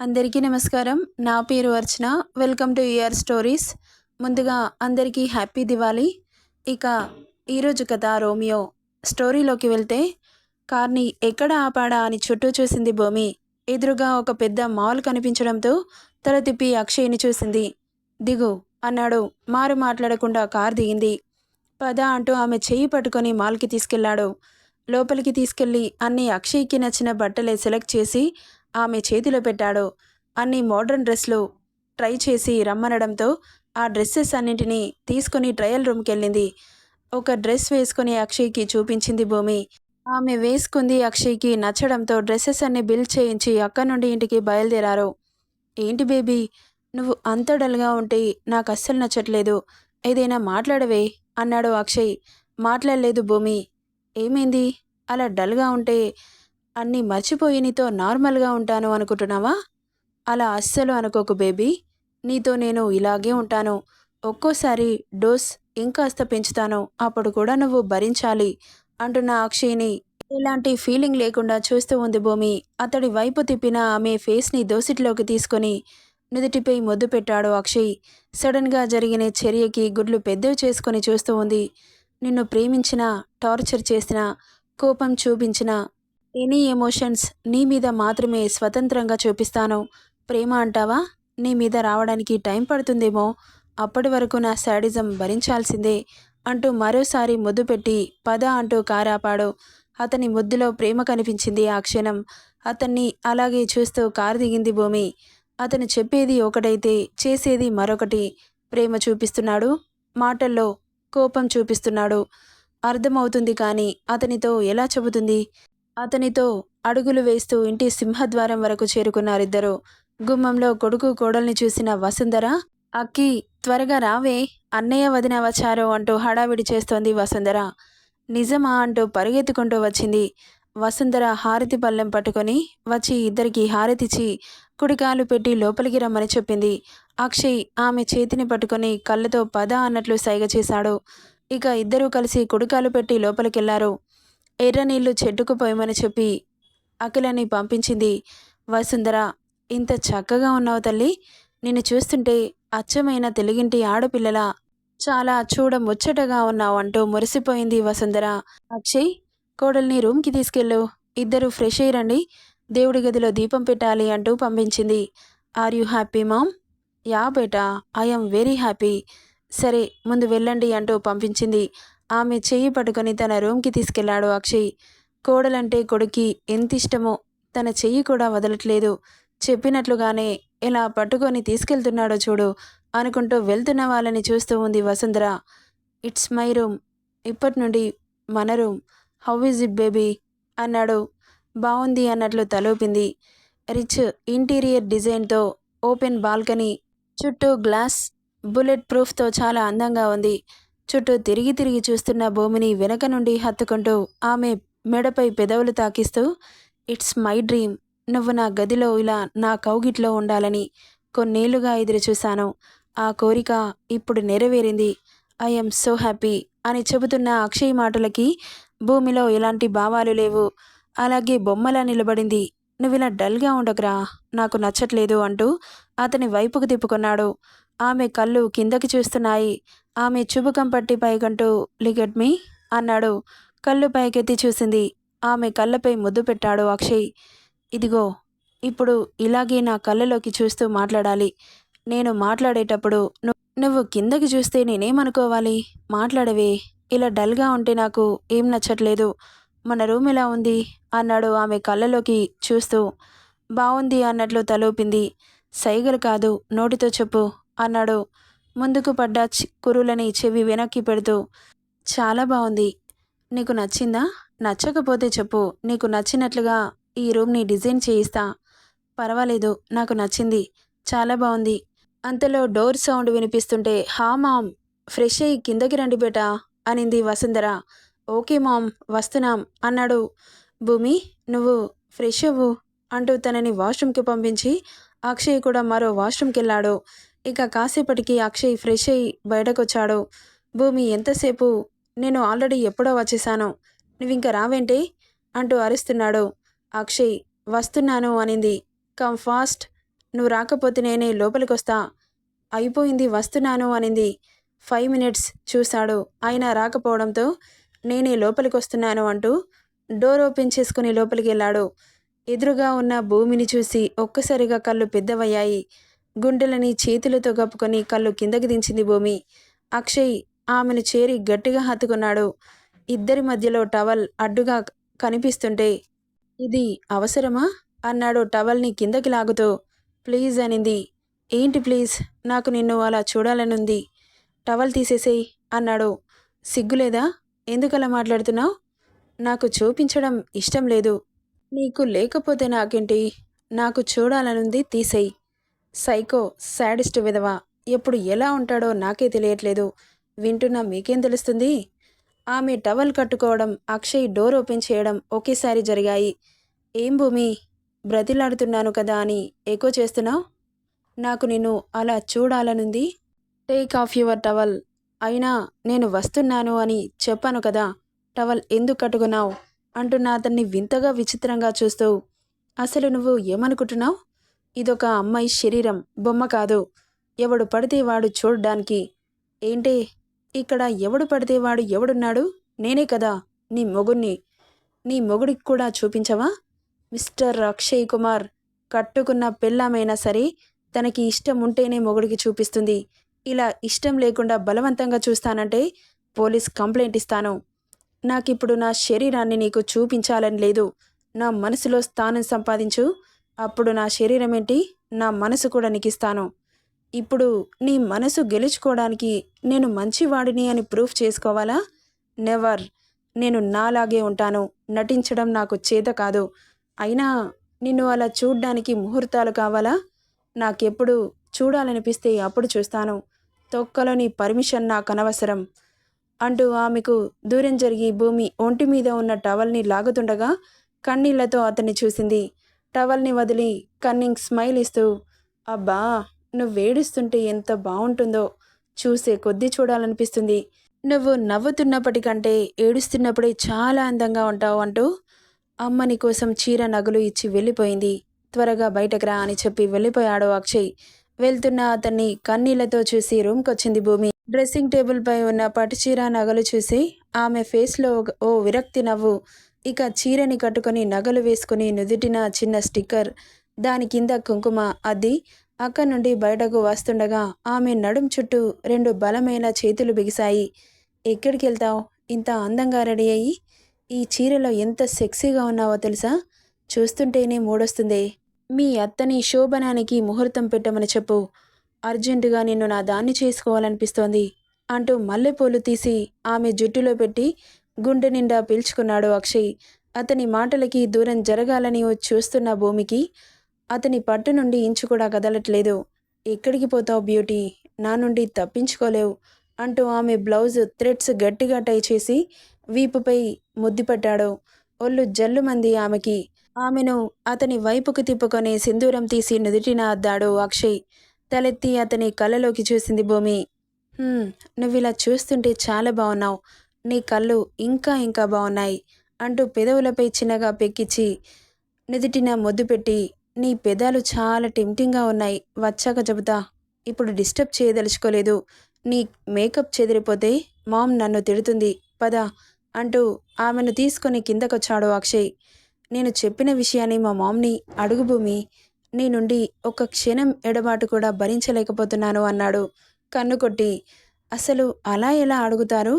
అందరికీ నమస్కారం. నా పేరు Archana. Welcome to UR stories ముందుగా అందరికీ హ్యాపీ దివాళీ. ఇక ఈరోజు కథ రోమియో స్టోరీలోకి వెళ్తే కార్ని ఎక్కడ ఆపాడా అని చుట్టూ చూసింది భూమి. ఎదురుగా ఒక పెద్ద మాల్ కనిపించడంతో తల తిప్పి అక్షయ్ని చూసింది. దిగు అన్నాడు. మారు మాట్లాడకుండా కార్ దిగింది. పద అంటూ ఆమె చెయ్యి పట్టుకొని మాల్కి తీసుకెళ్ళాడు. లోపలికి తీసుకెళ్ళి అన్ని అక్షయ్కి నచ్చిన బట్టలే సెలెక్ట్ చేసి ఆమె చేతిలో పెట్టాడు. అన్ని మోడర్న్ డ్రెస్లు ట్రై చేసి రమ్మనడంతో ఆ డ్రెస్సెస్ అన్నింటినీ తీసుకుని ట్రయల్ రూమ్కి వెళ్ళింది ఒక డ్రెస్ వేసుకుని అక్షయ్కి చూపించింది భూమి. ఆమె వేసుకుంది అక్షయ్కి నచ్చడంతో డ్రెస్సెస్ అన్ని బిల్ చేయించి అక్కడి నుండి ఇంటికి బయలుదేరారు. ఏంటి బేబీ నువ్వు అంత డల్గా ఉంటే నాకు అస్సలు నచ్చట్లేదు. ఏదైనా మాట్లాడవే అన్నాడు అక్షయ్. మాట్లాడలేదు భూమి. ఏమైంది? అలా డల్గా ఉంటే అన్నీ మర్చిపోయి నీతో నార్మల్గా ఉంటాను అనుకుంటున్నావా? అలా అస్సలు అనుకోకు బేబీ. నీతో నేను ఇలాగే ఉంటాను. ఒక్కోసారి డోస్ ఇంకాస్త పెంచుతాను. అప్పుడు కూడా నువ్వు భరించాలి అంటున్న అక్షయ్ని. ఎలాంటి ఫీలింగ్ లేకుండా చూస్తూ ఉంది భూమి. అతడి వైపు తిప్పిన ఆమె ఫేస్ని దోసిట్లోకి తీసుకొని నుదుటిపై మొద్దు పెట్టాడు అక్షయ్. సడన్గా జరిగిన చర్యకి గుడ్లు పెద్దవి చేసుకొని చూస్తూ ఉంది. నిన్ను ప్రేమించిన టార్చర్ చేసిన కోపం చూపించిన ఎనీ ఎమోషన్స్ నీ మీద మాత్రమే స్వతంత్రంగా చూపిస్తాను. ప్రేమ అంటావా? నీ మీద రావడానికి టైం పడుతుందేమో? అప్పటి వరకు నా శాడిజం భరించాల్సిందే అంటూ మరోసారి ముద్దు పెట్టి పద అంటూ కారాపాడు. అతని ముద్దులో ప్రేమ కనిపించింది ఆ క్షణం. అతన్ని అలాగే చూస్తూ కారు దిగింది భూమి. అతను చెప్పేది ఒకటైతే చేసేది మరొకటి. ప్రేమ చూపిస్తున్నాడు. మాటల్లో కోపం చూపిస్తున్నాడు. అర్థమవుతుంది కానీ అతనితో ఎలా చెబుతుంది? అతనితో అడుగులు వేస్తూ ఇంటి సింహద్వారం వరకు చేరుకున్నారిద్దరూ. గుమ్మంలో కొడుకు కోడల్ని చూసిన వసుంధర అక్కి త్వరగా రావే అన్నయ్య వదిన వచ్చారు అంటూ హడావిడి చేస్తోంది వసుంధర. నిజమా? అంటూ పరిగెత్తుకుంటూ వచ్చింది. వసుంధర హారతి పళ్ళెం పట్టుకొని వచ్చి ఇద్దరికి హారతిచ్చి కుడికాలు పెట్టి లోపలికి రమ్మని చెప్పింది. అక్షయ్ ఆమె చేతిని పట్టుకొని కళ్ళతో పద అన్నట్లు సైగ చేశాడు. ఇక ఇద్దరూ కలిసి కుడికాలు పెట్టి లోపలికెళ్ళారు. ఎర్ర నీళ్ళు చెట్టుకు పోయమని చెప్పి అఖిలని పంపించింది. వసుంధర ఇంత చక్కగా ఉన్నావు తల్లి. నిన్ను చూస్తుంటే అచ్చమైన తెలుగింటి ఆడపిల్లల చాలా చూడ ముచ్చటగా ఉన్నావు అంటూ మురిసిపోయింది వసుంధర. అక్షయ్ కోడల్ని రూమ్కి తీసుకెళ్ళు. ఇద్దరు ఫ్రెష్ అయ్యి దేవుడి గదిలో దీపం పెట్టాలి అంటూ పంపించింది. Are you happy mom? Yeah beta I'm very happy. సరే ముందు వెళ్ళండి అంటూ పంపించింది. ఆమె చెయ్యి పట్టుకొని తన రూమ్కి తీసుకెళ్ళాడు అక్షయ్. కోడలంటే కొడుక్కి ఎంత ఇష్టమో తన చెయ్యి కూడా వదలట్లేదు. చెప్పినట్లుగానే ఇలా పట్టుకొని తీసుకెళ్తున్నాడో చూడు అనుకుంటూ వెళ్తున్న వాళ్ళని చూస్తూ ఉంది వసుంధర. It's my room. ఇప్పటి నుండి మన room. How is it baby? అన్నాడు. బాగుంది అన్నట్లు తలూపింది. రిచ్ ఇంటీరియర్ డిజైన్తో ఓపెన్ బాల్కనీ చుట్టూ గ్లాస్ బుల్లెట్ ప్రూఫ్తో చాలా అందంగా ఉంది. చుట్టూ తిరిగి తిరిగి చూస్తున్న భూమిని వెనక నుండి హత్తుకుంటూ ఆమె మెడపై పెదవులు తాకిస్తూ ఇట్స్ మై డ్రీమ్. నువ్వు నా గదిలో ఇలా నా కౌగిట్లో ఉండాలని కొన్నేళ్ళుగా ఎదురుచూశాను ఆ కోరిక ఇప్పుడు నెరవేరింది. ఐఎమ్ సో హ్యాపీ అని చెబుతున్న అక్షయ్ మాటలకి భూమిలో ఎలాంటి భావాలు లేవు. అలాగే బొమ్మలా నిలబడింది. నువ్వు ఇలా డల్గా ఉండకురా. నాకు నచ్చట్లేదు అంటూ అతని వైపుకు తిప్పుకున్నాడు. ఆమె కళ్ళు కిందకి చూస్తున్నాయి. ఆమె చుబుకం పట్టి పైకంటూ లిగట్ మీ అన్నాడు. కళ్ళు పైకెత్తి చూసింది. ఆమె కళ్ళపై ముద్దు పెట్టాడు అక్షయ్. ఇదిగో ఇప్పుడు ఇలాగే నా కళ్ళలోకి చూస్తూ మాట్లాడాలి. నేను మాట్లాడేటప్పుడు నువ్వు కిందకి చూస్తే నేనేమనుకోవాలి? మాట్లాడవే. ఇలా డల్గా ఉంటే నాకు ఏం నచ్చట్లేదు. మన రూమ్ ఎలా ఉంది? అన్నాడు ఆమె కళ్ళలోకి చూస్తూ. బాగుంది అన్నట్లు తలూపింది. సైగలు కాదు నోటితో చెప్పు అన్నాడు. ముందుకు పడ్డ చి- కురులని చెవి వెనక్కి పెడుతూ చాలా బాగుంది నీకు నచ్చిందా? నచ్చకపోతే చెప్పు. నీకు నచ్చినట్లుగా ఈ రూమ్ని డిజైన్ చేయిస్తా. పర్వాలేదు నాకు నచ్చింది. చాలా బాగుంది అంతలో డోర్ సౌండ్ వినిపిస్తుంటే హా మామ్ ఫ్రెష్ అయ్యి కిందకి రండి బేటా అనింది వసుంధర. ఓకే మామ్ వస్తున్నాం అన్నాడు. భూమి నువ్వు ఫ్రెష్ అవ్వు అంటూ తనని వాష్రూమ్కి పంపించి అక్షయ్ కూడా మరో వాష్రూమ్కి వెళ్ళాడు. ఇక కాసేపటికి అక్షయ్ ఫ్రెష్ అయ్యి బయటకొచ్చాడు. భూమి ఎంతసేపు? నేను ఆల్రెడీ ఎప్పుడో వచ్చేసాను నువ్వింక రావేంటి? అంటూ అరుస్తున్నాడు. అక్షయ్ వస్తున్నాను అనింది. Come fast. నువ్వు రాకపోతే నేనే లోపలికొస్తా. అయిపోయింది వస్తున్నాను అనింది. ఫైవ్ మినిట్స్ చూశాడు. ఆయన రాకపోవడంతో నేనే లోపలికి వస్తున్నాను అంటూ డోర్ ఓపెన్ చేసుకుని లోపలికి వెళ్ళాడు ఎదురుగా ఉన్న భూమిని చూసి ఒక్కసారిగా కళ్ళు పెద్దవయ్యాయి. గుండెలని చేతులతో కప్పుకొని కళ్ళు కిందకి దించింది భూమి. అక్షయ్ ఆమెను చేరి గట్టిగా హత్తుకున్నాడు. ఇద్దరి మధ్యలో టవల్ అడ్డుగా కనిపిస్తుంటే ఇది అవసరమా? అన్నాడు టవల్ని కిందకి లాగుతూ. ప్లీజ్ అనింది. ఏంటి ప్లీజ్? నాకు నిన్ను అలా చూడాలనుంది. టవల్ తీసేసేయ్ అన్నాడు. సిగ్గులేదా? ఎందుకలా మాట్లాడుతున్నావు? నాకు చూపించడం ఇష్టం లేదు. నీకు లేకపోతే నాకేంటి? నాకు చూడాలనుంది తీసేయ్. సైకో శాడిస్ట్ విధవ ఎప్పుడు ఎలా ఉంటాడో నాకే తెలియట్లేదు. వింటున్నా మీకేం తెలుస్తుంది? ఆమె టవల్ కట్టుకోవడం అక్షయ్ డోర్ ఓపెన్ చేయడం ఒకేసారి జరిగాయి. ఏం భూమి? బ్రతిలాడుతున్నాను కదా అని ఎక్కువ చేస్తున్నావు? నాకు నిన్ను అలా చూడాలనుంది? Take off your towel. అయినా నేను వస్తున్నాను అని చెప్పాను కదా టవల్ ఎందుకు కట్టుకున్నావు? అంటున్న అతన్ని వింతగా విచిత్రంగా చూస్తూ అసలు నువ్వు ఏమనుకుంటున్నావు? ఇదొక అమ్మాయి శరీరం బొమ్మ కాదు. ఎవడు పడితే వాడు చూడడానికి. ఏంటి? ఇక్కడ ఎవడు పడితే వాడు ఎవడున్నాడు? నేనే కదా నీ మొగుణ్ణి. నీ మొగుడికి కూడా చూపించవా? మిస్టర్ అక్షయ్ కుమార్ కట్టుకున్న పెళ్ళామైనా సరే తనకి ఇష్టం ఉంటేనే మొగుడికి చూపిస్తుంది. ఇలా ఇష్టం లేకుండా బలవంతంగా చూస్తానంటే పోలీస్ కంప్లైంట్ ఇస్తాను. నాకిప్పుడు నా శరీరాన్ని నీకు చూపించాలని లేదు. నా మనసులో స్థానం సంపాదించు. అప్పుడు నా శరీరం ఏంటి నా మనసు కూడా నీకు ఇస్తాను ఇప్పుడు నీ మనసు గెలుచుకోవడానికి నేను మంచివాడిని అని ప్రూఫ్ చేసుకోవాలా? నెవర్. నేను నాలాగే ఉంటాను. నటించడం నాకు చేత కాదు. అయినా నిన్ను అలా చూడ్డానికి ముహూర్తాలు కావాలా? నాకెప్పుడు చూడాలనిపిస్తే అప్పుడు చూస్తాను. తొక్కలో నీ పర్మిషన్ నాకు అనవసరం. అంటూ ఆమెకు దూరం జరిగి భూమి ఒంటి మీద ఉన్న టవల్ని లాగుతుండగా కన్నీళ్ళతో అతన్ని చూసింది. టవల్ని వదిలి కన్నింగ్ స్మైల్ ఇస్తూ అబ్బా నువ్వేడుస్తుంటే ఎంత బాగుంటుందో చూసే కొద్దీ చూడాలనిపిస్తుంది. నువ్వు నవ్వుతున్నప్పటికంటే ఏడుస్తున్నప్పుడే చాలా అందంగా ఉంటావు అంటూ అమ్మని కోసం చీర నగలు ఇచ్చి వెళ్ళిపోయింది. త్వరగా బయటకు రా అని చెప్పి వెళ్ళిపోయాడు అక్షయ్. వెళ్తున్న అతన్ని కన్నీళ్ళతో చూసి రూమ్కొచ్చింది భూమి. డ్రెస్సింగ్ టేబుల్ పై ఉన్న పట్టుచీర నగలు చూసి ఆమె ఫేస్లో ఓ విరక్తి నవ్వు ఇక చీరని కట్టుకొని నగలు వేసుకుని నుదుటిన చిన్న స్టిక్కర్ దాని కింద కుంకుమ అద్ది అక్కడి నుండి బయటకు వస్తుండగా ఆమె నడుం చుట్టూ రెండు బలమైన చేతులు బిగిశాయి. ఎక్కడికి వెళ్తావు? ఇంత అందంగా రెడీ అయ్యి? ఈ చీరలో ఎంత సెక్సీగా ఉన్నావో తెలుసా? చూస్తుంటేనే మూడొస్తుంది. మీ అత్తని శోభనానికి ముహూర్తం పెట్టమని చెప్పు. అర్జెంటుగా నిన్ను నా దాన్ని చేసుకోవాలనిపిస్తోంది అంటూ మల్లెపూలు తీసి ఆమె జుట్టులో పెట్టి గుండె నిండా పీల్చుకున్నాడు అక్షయ్. అతని మాటలకి దూరం జరగాలని చూస్తున్న భూమికి అతని పట్టు నుండి ఇంచు కూడా కదలట్లేదు. ఎక్కడికి పోతావు బ్యూటీ? నా నుండి తప్పించుకోలేవు అంటూ ఆమె బ్లౌజ్ థ్రెడ్స్ గట్టిగా టై చేసి వీపుపై ముద్దుపట్టాడు. ఒళ్ళు జల్లుమంది ఆమెకి. ఆమెను అతని వైపుకు తిప్పుకొని సింధూరం తీసి నుదుటిన అద్దాడు అక్షయ్. తలెత్తి అతని కళ్ళలోకి చూసింది భూమి. నువ్వు ఇలా చూస్తుంటే చాలా బాగున్నావు నీ కళ్ళు ఇంకా ఇంకా బాగున్నాయి అంటూ పెదవులపై చిన్నగా పెక్కిచ్చి నుదుటిన మొద్దు పెట్టి నీ పెదాలు చాలా టెంప్టింగ్గా ఉన్నాయి. వచ్చాక చెబుతా ఇప్పుడు డిస్టర్బ్ చేయదలుచుకోలేదు. నీ మేకప్ చెదిరిపోతే మామ్ నన్ను తిడుతుంది. పద అంటూ ఆమెను తీసుకొని కిందకొచ్చాడు అక్షయ్. నేను చెప్పిన విషయాన్ని మా మామ్ని అడుగు భూమి నీ నుండి ఒక క్షణం ఎడబాటు కూడా భరించలేకపోతున్నాను అన్నాడు. కన్ను కొట్టి అసలు అలా ఎలా అడుగుతారు?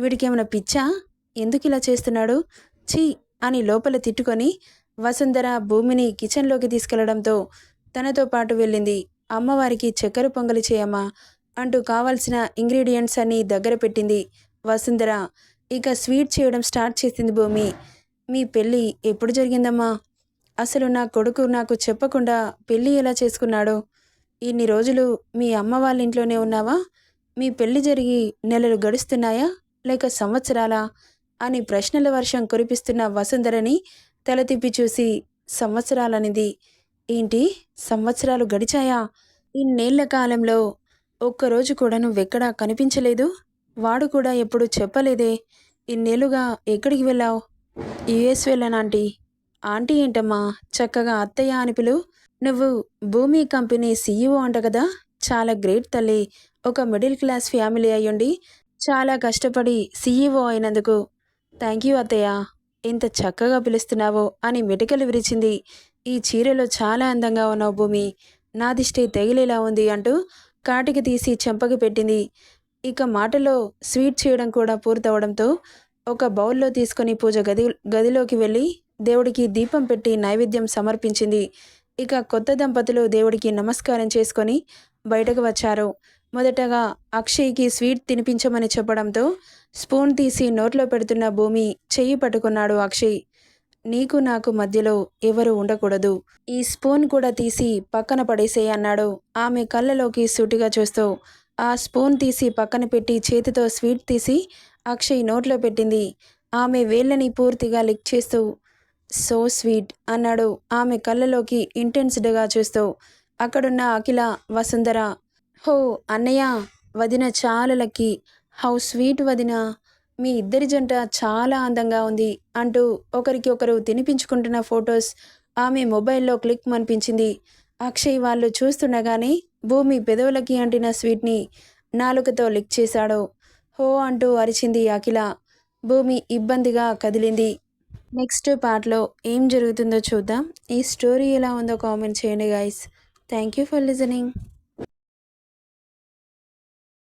వీడికేమైనా పిచ్చా? ఎందుకు ఇలా చేస్తున్నాడు? ఛీ! అని లోపల తిట్టుకొని వసుంధర భూమిని కిచెన్లోకి తీసుకెళ్ళడంతో తనతో పాటు వెళ్ళింది. అమ్మవారికి చక్కెర పొంగలి చేయమ్మా అంటూ కావాల్సిన ఇంగ్రీడియంట్స్ అన్నీ దగ్గర పెట్టింది వసుంధర. ఇక స్వీట్ చేయడం స్టార్ట్ చేసింది భూమి. మీ పెళ్ళి ఎప్పుడు జరిగిందమ్మా? అసలు నా కొడుకు నాకు చెప్పకుండా పెళ్ళి ఎలా చేసుకున్నాడు? ఇన్ని రోజులు మీ అమ్మ వాళ్ళ ఇంట్లోనే ఉన్నావా? మీ పెళ్ళి జరిగి నెలలు గడుస్తున్నాయా? లేక సంవత్సరాలా? అని ప్రశ్నల వర్షం కురిపిస్తున్న వసుంధరని తల తిప్పి చూసి సంవత్సరాలనిది. ఏంటి? సంవత్సరాలు గడిచాయా? ఇన్నేళ్ళ కాలంలో ఒక్కరోజు కూడా నువ్వెక్కడా కనిపించలేదు? వాడు కూడా ఎప్పుడు చెప్పలేదే. ఇన్నేళ్ళుగా ఎక్కడికి వెళ్ళావు? యుఎస్ వెళ్ళనాంటీ. ఆంటీ ఆంటీ ఏంటమ్మా? చక్కగా అత్తయ్య అని పిలు. నువ్వు భూమి కంపెనీ సీఈఓ అంట కదా? చాలా గ్రేట్ తల్లి. ఒక మిడిల్ క్లాస్ ఫ్యామిలీ అయ్యుండి చాలా కష్టపడి సీఈఓ అయినందుకు థ్యాంక్ యూ అత్తయ్య. ఇంత చక్కగా పిలుస్తున్నావో అని మెటికలు విరిచింది. ఈ చీరలో చాలా అందంగా ఉన్నావు భూమి. నా దిష్టి తెగిలేలా ఉంది అంటూ కాటికి తీసి చెంపకి పెట్టింది. ఇక మాటలో స్వీట్ చేయడం కూడా పూర్తవడంతో ఒక బౌల్లో తీసుకొని పూజ గది గదిలోకి వెళ్ళి దేవుడికి దీపం పెట్టి నైవేద్యం సమర్పించింది. ఇక కొత్త దంపతులు దేవుడికి నమస్కారం చేసుకొని బయటకు వచ్చారు. మొదటగా అక్షయ్కి స్వీట్ తినిపించమని చెప్పడంతో స్పూన్ తీసి నోట్లో పెడుతున్న భూమి చెయ్యి పట్టుకున్నాడు అక్షయ్. నీకు నాకు మధ్యలో ఎవరు ఉండకూడదు. ఈ స్పూన్ కూడా తీసి పక్కన పడేసే అన్నాడు. ఆమె కళ్ళలోకి సూటిగా చూస్తూ ఆ స్పూన్ తీసి పక్కన పెట్టి చేతితో స్వీట్ తీసి అక్షయ్ నోట్లో పెట్టింది. ఆమె వేళ్ళని పూర్తిగా లిక్ చేస్తూ సో స్వీట్ అన్నాడు. ఆమె కళ్ళలోకి ఇంటెన్స్డ్గా చూస్తూ అక్కడున్న అఖిల వసుంధర హో అన్నయ్య వదిన చాలా లక్కీ. హౌ స్వీట్ వదిన మీ ఇద్దరి జంట చాలా అందంగా ఉంది అంటూ ఒకరికి ఒకరు తినిపించుకుంటున్న ఫొటోస్ ఆమె మొబైల్లో క్లిక్ అనిపించింది అక్షయ్ వాళ్ళు చూస్తుండగానే భూమి పెదవులకి అంటిన స్వీట్ని నాలుకతో లిక్ చేశాడు. హో అంటూ అరిచింది అఖిల. భూమి ఇబ్బందిగా కదిలింది. నెక్స్ట్ పార్ట్లో ఏం జరుగుతుందో చూద్దాం. ఈ స్టోరీ ఎలా ఉందో కామెంట్ చేయండి guys thank you for listening